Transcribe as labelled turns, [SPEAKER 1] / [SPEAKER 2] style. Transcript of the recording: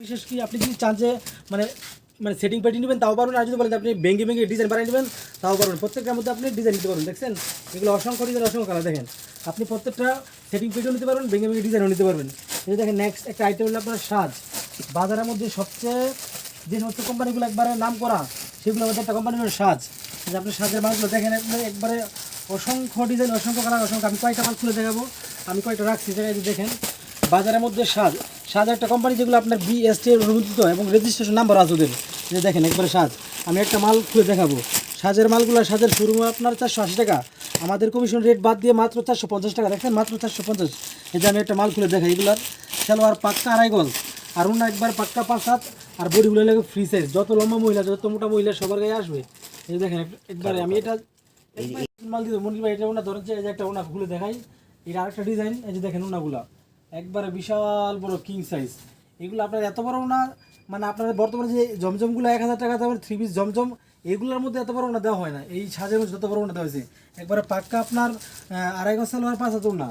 [SPEAKER 1] বিশেষ কি আপনি যদি চান যে মানে মানে সেটিং পেটি নেবেন, তাও পারবেন। আর যদি বলেন আপনি ভেঙে ভেঙে ডিজাইন বানিয়ে নেবেন, তাও পারবেন। প্রত্যেকটার মধ্যে আপনি ডিজাইন নিতে পারবেন, দেখছেন? এগুলো অসংখ্য ডিজাইন অসংখ্য কালার দেখেন। আপনি প্রত্যেকটা সেটিং পেটিও নিতে পারবেন, ভেঙে ভেঙে ডিজাইনও নিতে পারবেন। এই দেখেন নেক্সট একটা আইটেম হলো আপনার সাজ। বাজারের মধ্যে সবচেয়ে যে সমস্ত কোম্পানিগুলো একবারে নাম করা, সেগুলোর মধ্যে একটা কোম্পানি হলো সাজ। যে আপনি সাজের মালগুলো, দেখেন একবারে একবারে অসংখ্য ডিজাইন অসংখ্য কালার অসংখ্য আমি কয়টা মাল খুলে দেখাবো? আমি কয়টা রাখছি? জায়গায় দেখেন বাজারের মধ্যে সাজ সাজ একটা কোম্পানি যেগুলো আপনার বিএসটি অনুমোদিত এবং রেজিস্ট্রেশন নাম্বার আছে ওদের। যে দেখেন একবারে সাজ। আমি একটা মাল খুলে দেখাবো। সাজের মালগুলো সাজের শুরু আপনার চারশো আশি টাকা। আমাদের কমিশন রেট বাদ দিয়ে মাত্র চারশো পঞ্চাশ টাকা। দেখেন মাত্র চারশো পঞ্চাশ। এই যে আমি একটা মাল খুলে দেখাই এগুলার। সালোয়ার পাক্কা আড়াই গল আর অন্য একবার পাক্কা পাঁচ হাত। আর বডিগুলো লাগে ফ্রি সাইজ যত লম্বা মহিলা যত মোটা মহিলা সবার গায়ে আসবে। এই যে দেখেন এক- একবারে আমি এটা মাল দিতে মনির ভাই এটা ওনা ধরেন যে একটা ওনা খুলে দেখাই। এটা আরেকটা ডিজাইন এই যে দেখেন ওনাগুলা। একবারে বিশাল বড় কিং সাইজ এগুলো আপনার এত বড় না মানে আপনার বর্তমানে যে জমজমগুলো এক হাজার টাকা থ্রি পিস জমজম, এগুলোর মধ্যে এত বড় না দেওয়া হয় না। এই সাজের মধ্যে যত বড় না দেওয়া হয়েছে। একবারে পাক্কা আপনার আড়াই গজ সালোয়ার পাঁচ হাজার না।